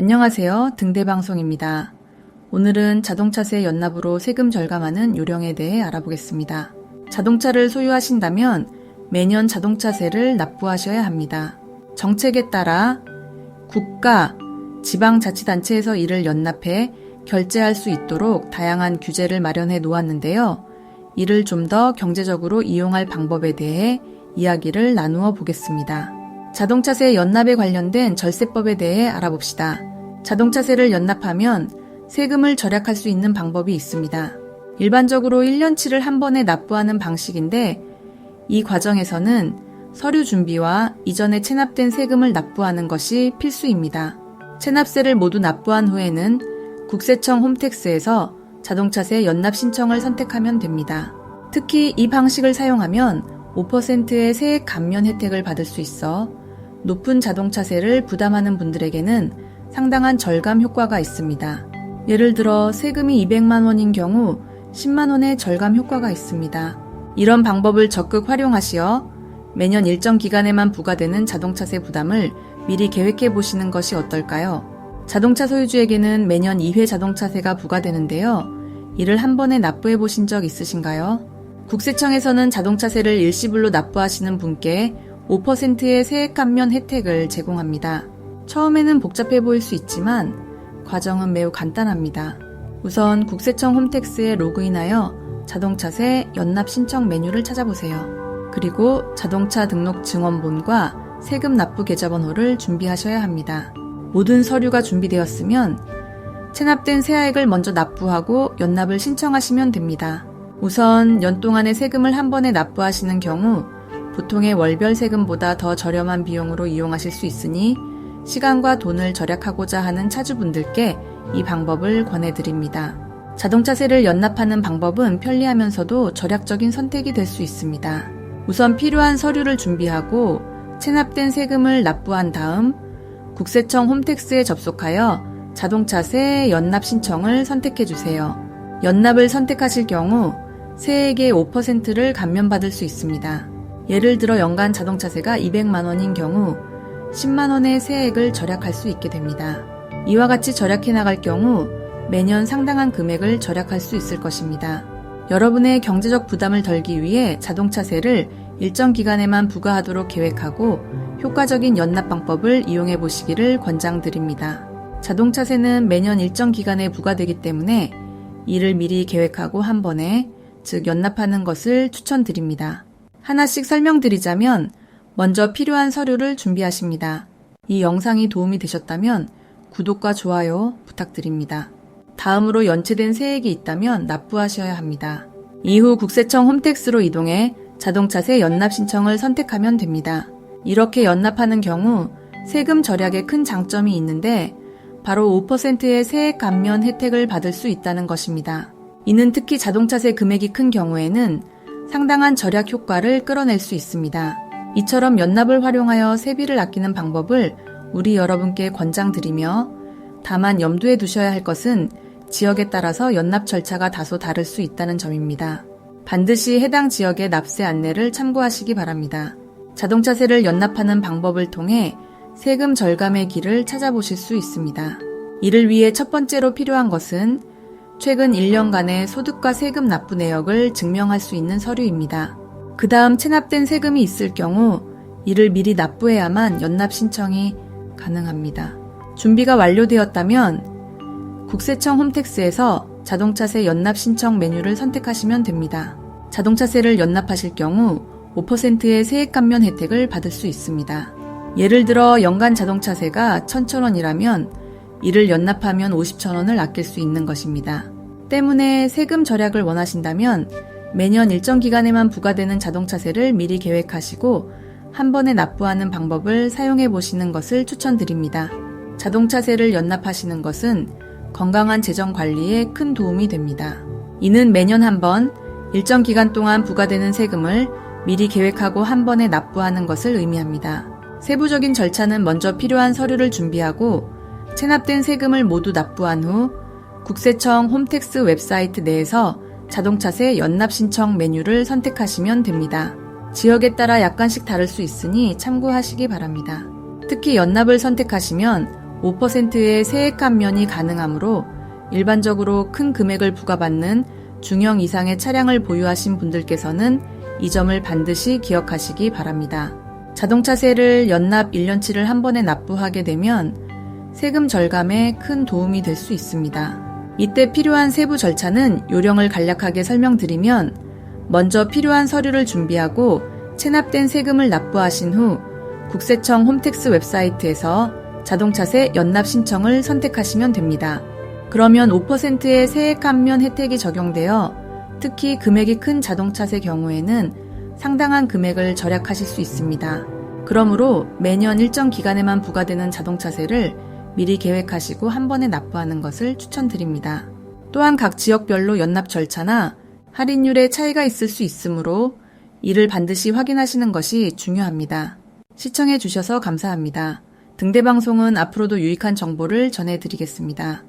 안녕하세요. 등대방송입니다. 오늘은 자동차세 연납으로 세금 절감하는 요령에 대해 알아보겠습니다. 자동차를 소유하신다면 매년 자동차세를 납부하셔야 합니다. 정책에 따라 국가, 지방자치단체에서 이를 연납해 결제할 수 있도록 다양한 규제를 마련해 놓았는데요. 이를 좀 더 경제적으로 이용할 방법에 대해 이야기를 나누어 보겠습니다. 자동차세 연납에 관련된 절세법에 대해 알아봅시다. 자동차세를 연납하면 세금을 절약할 수 있는 방법이 있습니다. 일반적으로 1년치를 한 번에 납부하는 방식인데 이 과정에서는 서류 준비와 이전에 체납된 세금을 납부하는 것이 필수입니다. 체납세를 모두 납부한 후에는 국세청 홈택스에서 자동차세 연납 신청을 선택하면 됩니다. 특히 이 방식을 사용하면 5%의 세액 감면 혜택을 받을 수 있어 높은 자동차세를 부담하는 분들에게는 상당한 절감 효과가 있습니다. 예를 들어 세금이 200만 원인 경우 10만 원의 절감 효과가 있습니다. 이런 방법을 적극 활용하시어 매년 일정 기간에만 부과되는 자동차세 부담을 미리 계획해 보시는 것이 어떨까요? 자동차 소유주에게는 매년 2회 자동차세가 부과되는데요. 이를 한 번에 납부해 보신 적 있으신가요? 국세청에서는 자동차세를 일시불로 납부하시는 분께 5%의 세액 감면 혜택을 제공합니다. 처음에는 복잡해 보일 수 있지만 과정은 매우 간단합니다. 우선 국세청 홈택스에 로그인하여 자동차세 연납 신청 메뉴를 찾아보세요. 그리고 자동차 등록 증원본과 세금 납부 계좌번호를 준비하셔야 합니다. 모든 서류가 준비되었으면 체납된 세액을 먼저 납부하고 연납을 신청하시면 됩니다. 우선 연 동안의 세금을 한 번에 납부하시는 경우 보통의 월별 세금보다 더 저렴한 비용으로 이용하실 수 있으니 시간과 돈을 절약하고자 하는 차주분들께 이 방법을 권해드립니다. 자동차세를 연납하는 방법은 편리하면서도 절약적인 선택이 될 수 있습니다. 우선 필요한 서류를 준비하고 체납된 세금을 납부한 다음 국세청 홈택스에 접속하여 자동차세 연납 신청을 선택해 주세요. 연납을 선택하실 경우 세액의 5%를 감면받을 수 있습니다. 예를 들어 연간 자동차세가 200만 원인 경우 10만 원의 세액을 절약할 수 있게 됩니다. 이와 같이 절약해 나갈 경우 매년 상당한 금액을 절약할 수 있을 것입니다. 여러분의 경제적 부담을 덜기 위해 자동차세를 일정 기간에만 부과하도록 계획하고 효과적인 연납 방법을 이용해 보시기를 권장드립니다. 자동차세는 매년 일정 기간에 부과되기 때문에 이를 미리 계획하고 한 번에 즉 연납하는 것을 추천드립니다. 하나씩 설명드리자면 먼저 필요한 서류를 준비하십니다. 이 영상이 도움이 되셨다면 구독과 좋아요 부탁드립니다. 다음으로 연체된 세액이 있다면 납부하셔야 합니다. 이후 국세청 홈택스로 이동해 자동차세 연납 신청을 선택하면 됩니다. 이렇게 연납하는 경우 세금 절약에 큰 장점이 있는데 바로 5%의 세액 감면 혜택을 받을 수 있다는 것입니다. 이는 특히 자동차세 금액이 큰 경우에는 상당한 절약 효과를 끌어낼 수 있습니다. 이처럼 연납을 활용하여 세비를 아끼는 방법을 우리 여러분께 권장드리며 다만 염두에 두셔야 할 것은 지역에 따라서 연납 절차가 다소 다를 수 있다는 점입니다. 반드시 해당 지역의 납세 안내를 참고하시기 바랍니다. 자동차세를 연납하는 방법을 통해 세금 절감의 길을 찾아보실 수 있습니다. 이를 위해 첫 번째로 필요한 것은 최근 1년간의 소득과 세금 납부 내역을 증명할 수 있는 서류입니다. 그 다음 체납된 세금이 있을 경우 이를 미리 납부해야만 연납 신청이 가능합니다. 준비가 완료되었다면 국세청 홈택스에서 자동차세 연납 신청 메뉴를 선택하시면 됩니다. 자동차세를 연납하실 경우 5%의 세액 감면 혜택을 받을 수 있습니다. 예를 들어 연간 자동차세가 1,000원이라면 이를 연납하면 50,000원을 아낄 수 있는 것입니다. 때문에 세금 절약을 원하신다면 매년 일정 기간에만 부과되는 자동차세를 미리 계획하시고 한 번에 납부하는 방법을 사용해 보시는 것을 추천드립니다. 자동차세를 연납하시는 것은 건강한 재정 관리에 큰 도움이 됩니다. 이는 매년 한 번 일정 기간 동안 부과되는 세금을 미리 계획하고 한 번에 납부하는 것을 의미합니다. 세부적인 절차는 먼저 필요한 서류를 준비하고 체납된 세금을 모두 납부한 후 국세청 홈택스 웹사이트 내에서 자동차세 연납 신청 메뉴를 선택하시면 됩니다. 지역에 따라 약간씩 다를 수 있으니 참고하시기 바랍니다. 특히 연납을 선택하시면 5%의 세액 감면이 가능하므로 일반적으로 큰 금액을 부과받는 중형 이상의 차량을 보유하신 분들께서는 이 점을 반드시 기억하시기 바랍니다. 자동차세를 연납 1년치를 한 번에 납부하게 되면 세금 절감에 큰 도움이 될 수 있습니다. 이때 필요한 세부 절차는 요령을 간략하게 설명드리면 먼저 필요한 서류를 준비하고 체납된 세금을 납부하신 후 국세청 홈택스 웹사이트에서 자동차세 연납 신청을 선택하시면 됩니다. 그러면 5%의 세액 감면 혜택이 적용되어 특히 금액이 큰 자동차세 경우에는 상당한 금액을 절약하실 수 있습니다. 그러므로 매년 일정 기간에만 부과되는 자동차세를 미리 계획하시고 한 번에 납부하는 것을 추천드립니다. 또한 각 지역별로 연납 절차나 할인율의 차이가 있을 수 있으므로 이를 반드시 확인하시는 것이 중요합니다. 시청해 주셔서 감사합니다. 등대 방송은 앞으로도 유익한 정보를 전해드리겠습니다.